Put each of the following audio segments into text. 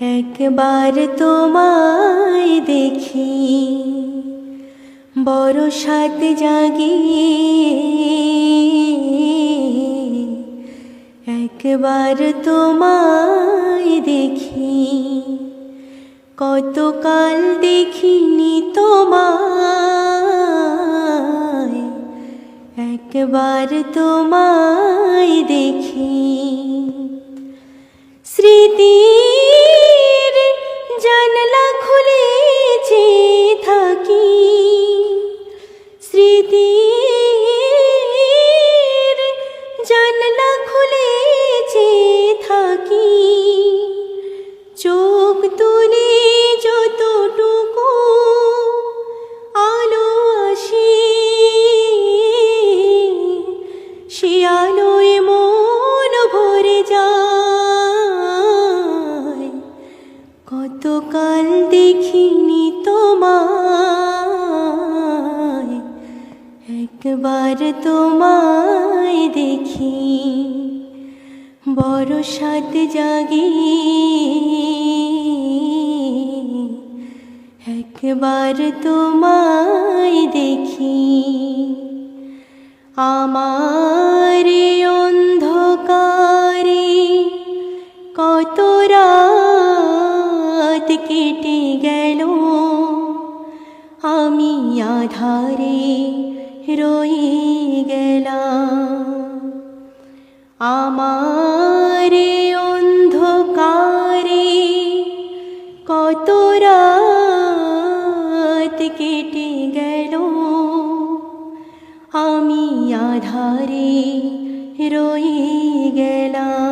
একবার তোমায় দেখি, বড় সাত জাগি একবার তোমায় দেখি, কতকাল দেখিনি তোমায়। একবার তোমায় দেখি দেখিনি তোমায় একবার তোমায় দেখি। বড় সাত জাগি একবার তোমায় দেখি। আমার রাত কেটে গেল। আমি আধারে রয়ে গেলাম। আমার অন্ধকারে কত রাত কেটে গেল। আমি আধারে রয়ে গেলাম।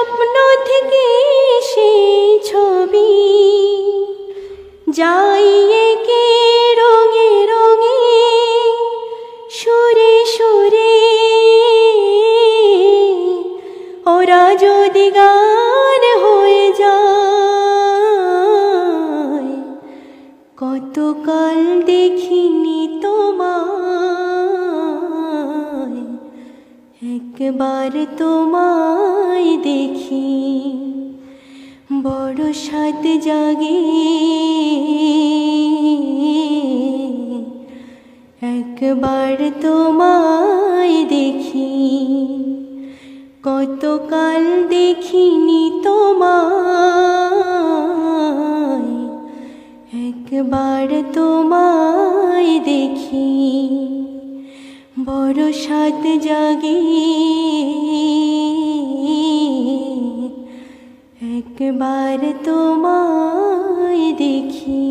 স্বপ্ন থেকে সেই ছবি। যাই একে রঙে রঙে, সুরে সুরে। ওরা যদি গান হয়ে যায়, কতকাল দেখিনি তোমায়। একবার তোমায় দেখি বড় সাত জাগে। একবার তোমায় দেখি, কতকাল দেখিনি তোমায়। একবার তোমায় দেখি বড় সাত জাগে। একবার তোমায় দেখি।